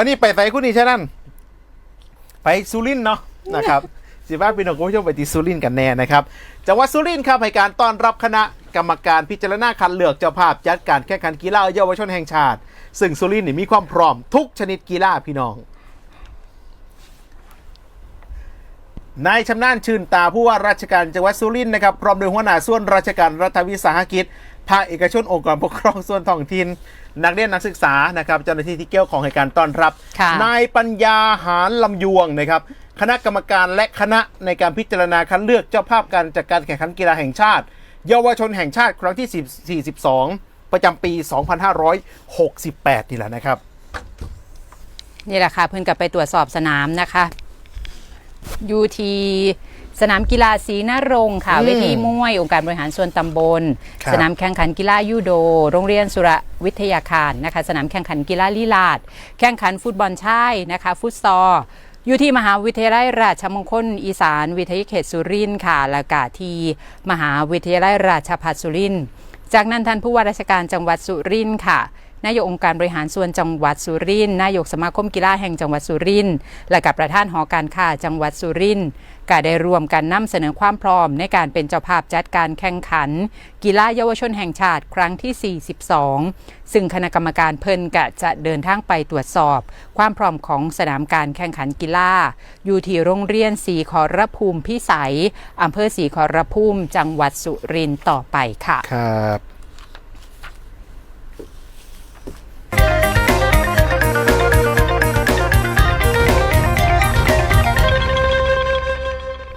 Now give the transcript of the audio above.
มานี่ไปไสคุณนี่ใช่นั่นไปสุรินทร์เนาะนะครับ สิบ้าพี่น้องคุณผู้ชมไปที่สุรินทร์กันแน่นะครับจังหวัดสุรินทร์ครับให้การต้อนรับคณะกรรมการพิจารณาคัดเลือกเจ้าภาพจัดการแข่งขันกีฬาเยาวชนแห่งชาติ ซึ่งสุรินทร์นี่มีความพร้อมทุกชนิดกีฬาพี่น้อง นายชำนาญชื่นตาผู้ว่าราชการจังหวัดสุรินทร์นะครับพร้อมโดยหัวหน้าส่วนราชการรัฐวิสาหกิจภาคเอกชนองค์กรปกครองส่วนท้องถิ่นนักเรียนนักศึกษานะครับเจ้าหน้าที่ที่เกี่ยวของให้การต้อนรับค่ะนายปัญญาหารลำยวงนะครับคณะกรรมการและคณะในการพิจารณาคัดเลือกเจ้าภาพการจัดการแข่งขันกีฬาแห่งชาติ เยาวชนแห่งชาติครั้งที่ 42 ประจำปี 2568 นี่แหละนะครับ นี่แหละค่ะเพิ่นกลับไปตรวจสอบสนามนะคะ อยู่ที่สนามกีฬาศรีนรงค์ค่ะอืมเวทีมวย องค์การบริหารส่วนตำบลครับสนามแข่งขันกีฬายูโด โรงเรียนสุรวิทยาคารนะคะ สนามแข่งขันกีฬาลีลาด แข่งขันฟุตบอลชายนะคะ ฟุตซอลอยู่ที่มหาวิทยาลัยราชมงคลอีสาน วิทยาเขตสุรินทร์ค่ะและกาที่มหาวิทยาลัยราชภัฏสุรินทร์จากนั้นท่านผู้ว่าราชการจังหวัดสุรินทร์ค่ะ นายกองค์การบริหารส่วนจังหวัดสุรินทร์นายกสมาคมกีฬาแห่งจังหวัดสุรินทร์และกับประธานหอการค้าจังหวัดสุรินทร์ก็ได้รวมกันนำเสนอความพร้อมในการเป็นเจ้าภาพจัดการแข่งขัน กีฬาเยาวชนแห่งชาติครั้งที่ 42 ซึ่งคณะกรรมการเพิ่นกะจะเดินทางไปตรวจสอบ ความพร้อมของสนามการแข่งขันกีฬาอยู่ที่โรงเรียนศรีขอรภูมิพิสัยอำเภอศรีขอรภูมิ จังหวัดสุรินทร์ต่อไปค่ะ ครับ